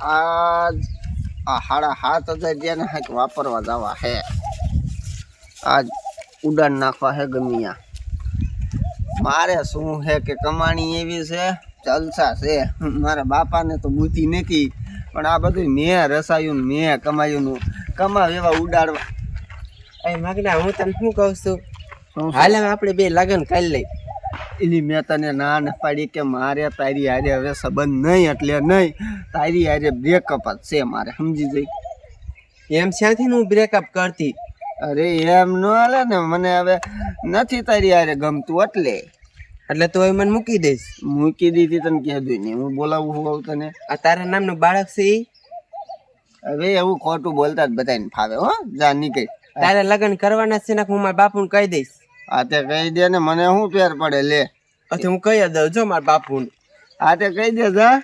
આજ આ હાડા સાત હજાર જેને હાંક વાપરવા જવા હે. આજ ઉડાન નાખવા હે ગમ્યા મારે શું હે કે કમાણી એવી છે? જલસા છે. મારા બાપાને તો બુદ્ધિ નથી પણ આ બધું મેં રસાયું મેં કમાયું નું. કમાવ એવા ઉડાડવા. એ માગના હું તને શું કહું છું? હાલ આપણે બે લગન કરી લઈ. એની મેં તને ના ન પાડી કે મારે તારી હારે હવે સંબંધ નહીં એટલે નહીં. તારી હારે બ્રેકઅપ જ છે મારે સમજી જઈ એમ ત્યાંથી હું બ્રેકઅપ કરતી? અરે એમ ન હાલે ને મને હવે નથી તારી હારે ગમતું એટલે. એટલે તો એ મને મૂકી દઈશ. મૂકી દીધી તને કહેતું નહીં હું બોલાવું હોઉં તને. આ તારા નામનું બાળક છે? હવે એવું ખોટું બોલતા જ બધાને ફાવે હો જા નીકળી. તારે લગ્ન કરવાના છે ને હું મારા બાપુને કહી દઈશ. આ તે કહી દે ને મને શું ફેર પડે લે. પછી હું કહી દઉં જો મારા બાપુ આ તે કહી દે જા.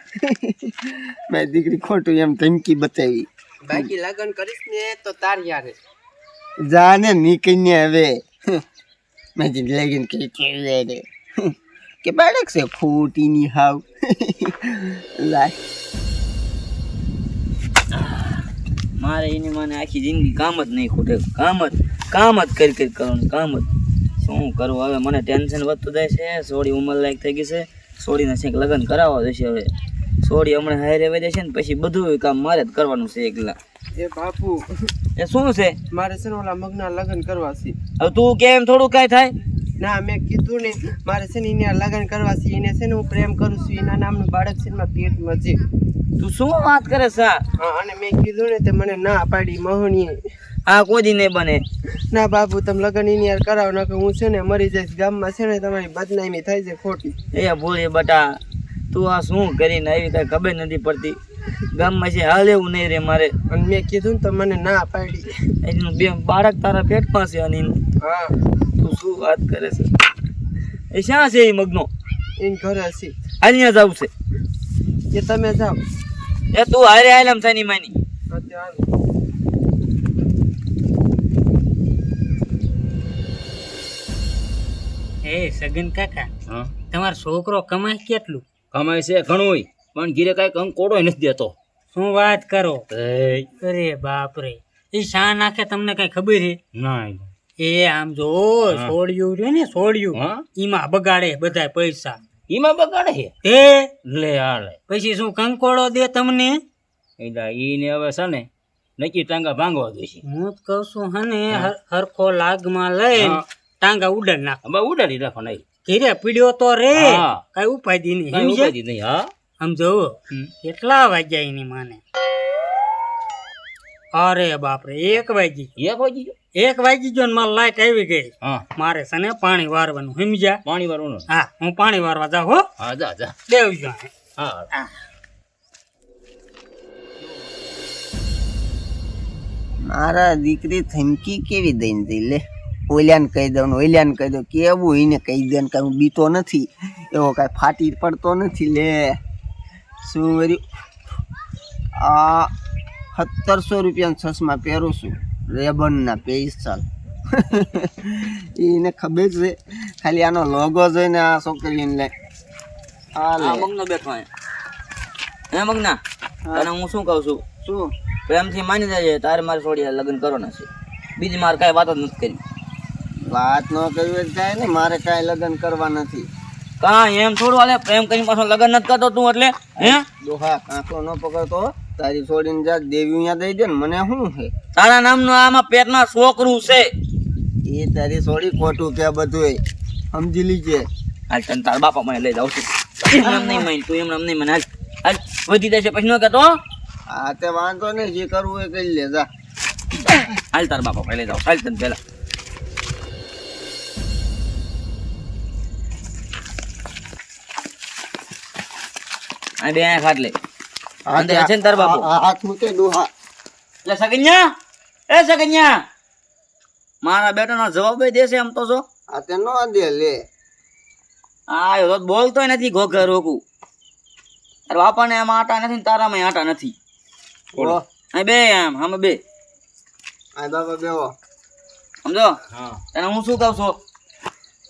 મેં દીકરી ખોટું એમ ધમકી બતાવી. બાકી લગન કરીશ ને તો તાર યારે જા ને નીકળીને હવે. મેં જીન લગીન કઈ કેવી રે કે બાળક છે ખોટીની હાવ. લાય. મારે એની મને આખી જિંદગી કામ જ નહીં ખૂટે. કામ જ કામ જ કરી કરી કરવાનું કામ જ. શું કરવું? હવે મને ટેન્શન વધતું જાય છે. સોડી ઉંમર લાયક થઈ ગઈ છે. સોડીને છેક લગ્ન કરાવવા જશે હવે. સોડી હમણાં હારે વધે છે ને પછી બધું કામ મારે જ કરવાનું છે એકલા. એ બાપુ એ શું છે? મારે છે ઓલા મગના લગ્ન કરવા છે. હવે તું કેમ થોડું કાંઈ થાય? ના મેં કીધું ને મારે છે ને એને લગ્ન કરવા છે. એને છે ને હું પ્રેમ કરું છું. એના નામનું બાળક છે મારા પેટમાં છે. તું શું વાત કરે છે હા અને મેં કીધું ને તે મને ના પાડી મહોણીએ. આ કોઈ દી નહીં બને. ના બાપુ તમે લગન એની યાર કરાવો કે હું છે ને મરી જઈશ. ગામમાં છે ને તમારી બદનામી થાય છે ખોટી. એ ભોળી બટા તું આ શું કરીને આવી કાંઈ ખબર નથી પડતી. ગામમાં છે હાલ એવું નહીં રે મારે. અને મેં કીધું ને તો મને ના પાડી. એનું બે બાળક તારા પેટમાં છે અને હા. તું શું વાત કરે છે? એ શા છે એ મગનો? એને ઘરે હશે. અહીંયા જવું છે. કે તમે જાઓ. એ તું હારે આયલામ થાની માની. એ સગન કાકા તમારો છોકરો કમાય કેટલું? કમાય છે ઘણું પણ ઘીરે કાંઈ કંક કોડો નથી દેતો. શું વાત કરો? અરે બાપ રે એ શા નાખે તમને કઈ ખબર છે ના એ આમ જો છોડ્યું રહ્યું ને છોડ્યું હા? એમાં બગાડે બધા પૈસા. ઈમાં બગાડે છે એ લે હાલે. પછી શું કંકોડો દે તમને? એટલે ઈને હવે છે ને નક્કી ટાંગા ભાંગવા દેશે. હું જ કહું છું હને હરખો લાગમાં લઈને હા. ટાંગા ઉડાડ નાખ. હવે ઉડાડી નાખો નહીં. ઘીરે પીડ્યો તો રે. હા. કઈ ઉપાધિ નહીં? ઉપાધિ નહીં હા. આમ જોવો કેટલા વાગ્યા એની માને. અરે બાપરે એક વાગી એક વાગી ગયો? એક વાગી ગયો ને મારી લાઈટ આવી ગઈ. હા. મારે છે પાણી વારવાનું સમજ્યા? પાણી વારવાનું? હા હું પાણી વારવા જાઉં હો. હા જા જા. દેવજો હા. મારા દીકરી થમકી કેવી દઈને દઈ લે? ઓલ્યાને કહી દઉં ને ઓલ્યાને કહી દઉં કેવું એને કહી દે ને કાંઈ હું બીતો નથી. એવો કાંઈ ફાટી પડતો નથી લે. શું વર્યું આ સત્તરસો રૂપિયાના ચશ્મા પહેરું છું રેબનના પેસલ એને ખબર છે ખાલી આનો લોગો જોઈને આ છોકરીને લે. આ લે. આ મગનો બેઠો હે મગના? તને હું શું કહું છું? શું? પ્રેમથી માની જાય તારે મારે છોડી લગ્ન કરો નથી બીજી મારે કાંઈ વાત જ નથી કરી વાત ન કરવી થાય ને મારે કાંઈ લગ્ન કરવા નથી. કા એમ થોડું આલે પ્રેમ કરીને પાછો લગ્ન નથી કરતો તું એટલે? હે? દોહા કાંકરો ન પકડતો તારી છોડીને જા દેવી અહીંયા દઈ દે ને મને શું છે? તારા નામનું આમાં પેટમાં છોકરું છે. એ તારી છોડી ખોટું કે બધું સમજી લીજે. હાલ તને તાર બાપા મને લઈ જાવ છું. એમ નહીં માન તું એમ નામ નહીં મને. હાલ હાલ વધી દેશે પછી ન કહેતો આ તે વાંધો નહીં જે કરવું એ કરી લે જા હાલ તાર બાપા મને લઈ જાવ હાલ તને પહેલા. આ બે આ ખાટ લે અંદર છે ને તાર બાપુ? આ હાથ મૂકે દોહા. એટલે સગન્યા એ સગન્યા મારા બેટાનો જવાબ દેશે એમ તો છો આ તે નો દે લે. આ તો બોલતોય નથી ઘોઘર રોકું. તારા બાપાને એમાં આટા નથી ને તારામાં આટા નથી. બે આમ આમાં બે. આ બાબા બેવો સમજો? હા. તને હું શું કહું છું?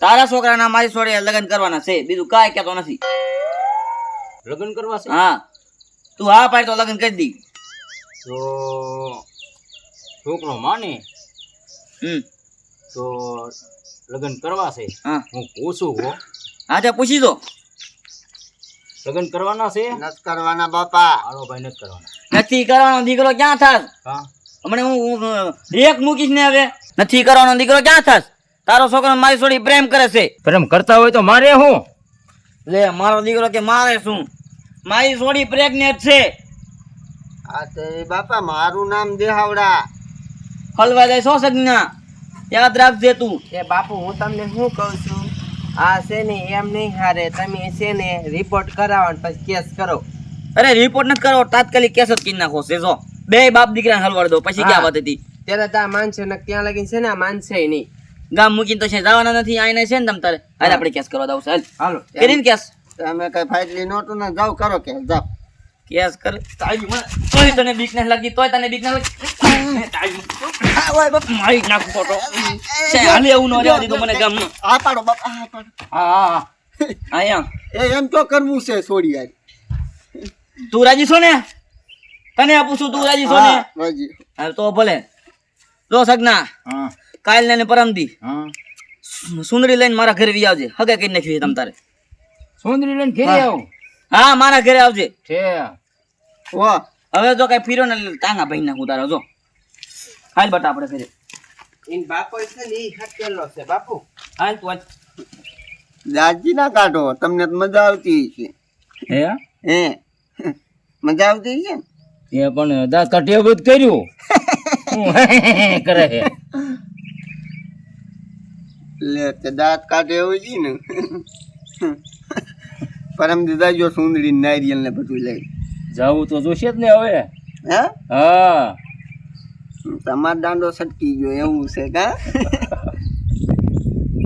તારા છોકરાના મારી છોડે લગ્ન કરવાના છે બીજું કાંઈ કહેતો નથી. લગ્ન કરવા છે? હા. તું હા પાડ તો લગ્ન કરી દી. તો છોકરો માને હમ. તો લગ્ન કરવા છે? હા. હું પૂછું હો. હા તે પૂછી દો. લગ્ન કરવાના છે? નથી કરવાના બાપા. હાલો ભાઈ નથી કરવાના. નથી કરવાનો દીકરો ક્યાં થાસ હા. હમણાં હું હું, એક મૂકીશ ને હવે. નથી કરવાનો દીકરો ક્યાં થાસ તારો છોકરો મારી છોડી પ્રેમ કરે છે. પ્રેમ કરતા હોય તો મારે હું? લે મારો દીકરો કે મારે શું? મારી છોડી પ્રેગ્નેટ છે. આ તો બાપા મારું નામ દેહાવડા. હલવા જાય સો સગના યાદ રાખજે તું. એ બાપુ હું તમને શું કહું છું? આ છે ને એમ નહીં હારે. તમે છે ને રિપોર્ટ કરાવો ને પછી કેસ કરો. અરે રિપોર્ટ નથી કરો તાત્કાલિક કેસ જ કરી નાખો છે જો. બે બાપ દીકરા હલવાડ દો પછી ક્યાં વાત હતી? ત્યારે ત્યાં માનશે ને ત્યાં લગીને છે ને માનશે નહીં. ગામ મૂકીને તો છે જવાના નથી આઈને છે ને તમ તારે. હાલ આપણે કેસ કરવા દઉં હાલ. હાલો કરીને કેસ તમે કઈ ફાઇટલી નહોતું ને જાવ કરો કે જાવ કેસ કર. તાજી મને. તોય તને બીક લાગી તોય તને બીક નથી ઓય બાપ. મારી નાખ ફોટો. છે હાલે એવું ન રે દીધું મને ગામમાં આ પાડો બાપ. આ પાડો. હા અહીંયા એ એમ તો કરવું છે છોડી યાર. તું રાજી છો ને? તને આપું છું તું રાજી છો ને? રાજી. હા તો ભલે. જો સગના. હા. કાલ ને પરમદી. હા. સુંદરી લઈને મારા ઘરે વી આવજે હગે કરી નાખ્યું તમ તારે. સુંદરી લઈને ઘેરે આવું. હા મારા ઘરે આવજે. છે. ઓ હવે જો કઈ ફીરો ને ટાંગા ભાઈ નાખું તારા જો. હાલ બટા આપણે ઘરે. ઇન બાપો છે ને ઈ હકેલો છે બાપુ. હાલ તું. દાજી ના કાઢો તમને મજા આવતી છે હે? હે મજા આવતી છે એ પણ દાંત કાઢ્યો બધું કર્યું. કરે છે લે તે દાંત કાઢે એવું છે ને. પરમ દીધા જો સુંદરી નારિયેલ ને બધું લઈ. જાવું તો જોશે જ ને હવે. હે? હા. તમારો દાંડો સટકી ગયો એવું છે કા?